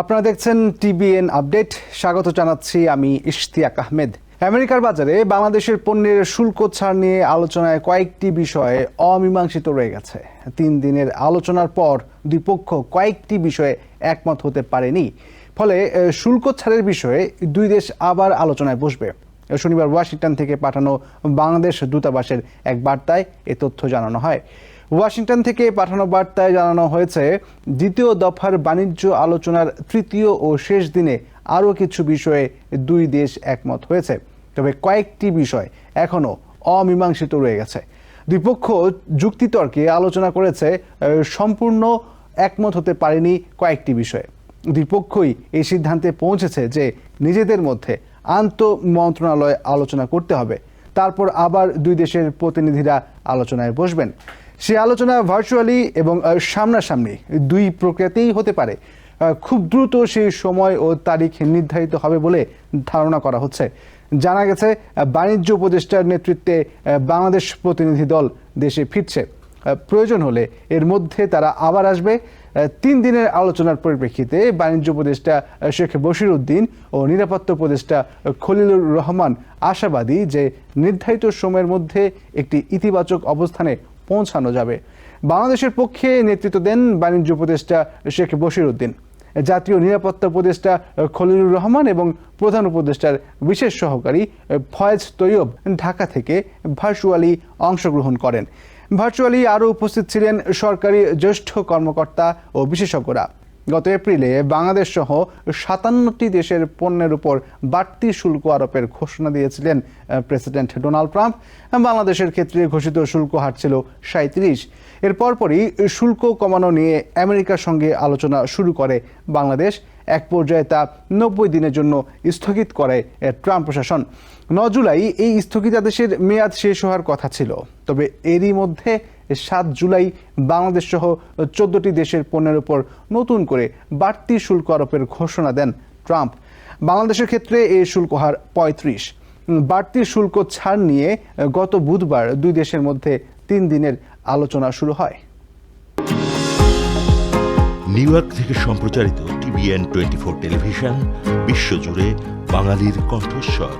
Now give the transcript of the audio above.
আপনারা দেখছেন TBN update. স্বাগত জানাচ্ছি আমি ইশতিয়াক আহমেদ। আমেরিকার বাজারে বাংলাদেশের পণ্যের শুল্ক ছাড় নিয়ে আলোচনায় কয়েকটি বিষয়ে অমীমাংসিত রয়ে গেছে। তিন দিনের আলোচনার পর দুই পক্ষ কয়েকটি বিষয়ে একমত হতে পারেনি। ফলে শুল্ক ছাড়ের বিষয়ে দুই দেশ আবার আলোচনায় বসবে। শনিবার ওয়াশিংটন থেকে পাঠানো বাংলাদেশ দূতাবাসের এক বার্তায় এ তথ্য জানানো হয়। ওয়াশিংটন থেকে পাঠানো বার্তায় জানানো হয়েছে, দ্বিতীয় দফার বাণিজ্য আলোচনার তৃতীয় ও শেষ দিনে আরও কিছু বিষয়ে দুই দেশ একমত হয়েছে। তবে কয়েকটি বিষয় এখনও অমীমাংসিত রয়ে গেছে। দুই পক্ষ যুক্তিতর্কে আলোচনা করেছে সম্পূর্ণ একমত হতে পারেনি কয়েকটি বিষয়ে। দুই পক্ষই এই সিদ্ধান্তে পৌঁছেছে যে নিজেদের মধ্যে আন্ত মন্ত্রণালয় আলোচনা করতে হবে। তারপর আবার দুই দেশের প্রতিনিধিরা আলোচনায় বসবেন। সে আলোচনা ভার্চুয়ালি এবং সামনাসামনি দুই প্রক্রিয়াতেই হতে পারে। খুব দ্রুত সেই সময় ও তারিখ নির্ধারিত হবে বলে ধারণা করা হচ্ছে। জানা গেছে বাণিজ্য উপদেষ্টার নেতৃত্বে বাংলাদেশ প্রতিনিধি দল দেশে ফিরছে। প্রয়োজন হলে এর মধ্যে তারা আবার আসবে। তিন দিনের আলোচনার পরিপ্রেক্ষিতে বাণিজ্য উপদেষ্টা শেখ বশির উদ্দিন ও নিরাপত্তা উপদেষ্টা খলিলুর রহমান আশাবাদী যে নির্ধারিত সময়ের মধ্যে একটি ইতিবাচক অবস্থানে পৌঁছানো যাবে। বাংলাদেশের পক্ষে নেতৃত্ব দেন বাণিজ্য উপদেষ্টা শেখ বশির উদ্দিন জাতীয় নিরাপত্তা উপদেষ্টা খলিলুর রহমান এবং প্রধান উপদেষ্টার বিশেষ সহকারী ফয়েজ তৈয়ব ঢাকা থেকে ভার্চুয়ালি অংশগ্রহণ করেন। ভার্চুয়ালি আরও উপস্থিত ছিলেন সরকারি জ্যেষ্ঠ কর্মকর্তা ও বিশেষজ্ঞরা। গত এপ্রিলে বাংলাদেশ সহ সাতান্নটি দেশের পণ্যের উপর বাড়তি শুল্ক আরোপের ঘোষণা দিয়েছিলেন প্রেসিডেন্ট ডোনাল্ড ট্রাম্প। বাংলাদেশের ক্ষেত্রে ঘোষিত শুল্ক হার ছিল সাঁত্রিশ এর পরপরই শুল্ক কমানো নিয়ে আমেরিকার সঙ্গে আলোচনা শুরু করে বাংলাদেশ। এক পর্যায়ে তা নব্বই দিনের জন্য স্থগিত করে ট্রাম্প প্রশাসন। ন জুলাই এই স্থগিতাদেশের মেয়াদ শেষ হওয়ার কথা ছিল। তবে এরই মধ্যে সাত জুলাই বাংলাদেশ সহ চোদ্দটি দেশের পণ্যের উপর নতুন করে বাড়তি শুল্ক আরোপের ঘোষণা দেন ট্রাম্প। বাংলাদেশের ক্ষেত্রে এই শুল্ক হার পঁয়ত্রিশ। বাড়তি শুল্ক ছাড় নিয়ে গত বুধবার দুই দেশের মধ্যে তিন দিনের আলোচনা শুরু হয়। নিউ ইয়র্ক থেকে সম্প্রচারিত টিভিএন টোয়েন্টি ফোর টেলিভিশন, বিশ্বজুড়ে বাঙালির কণ্ঠস্বর।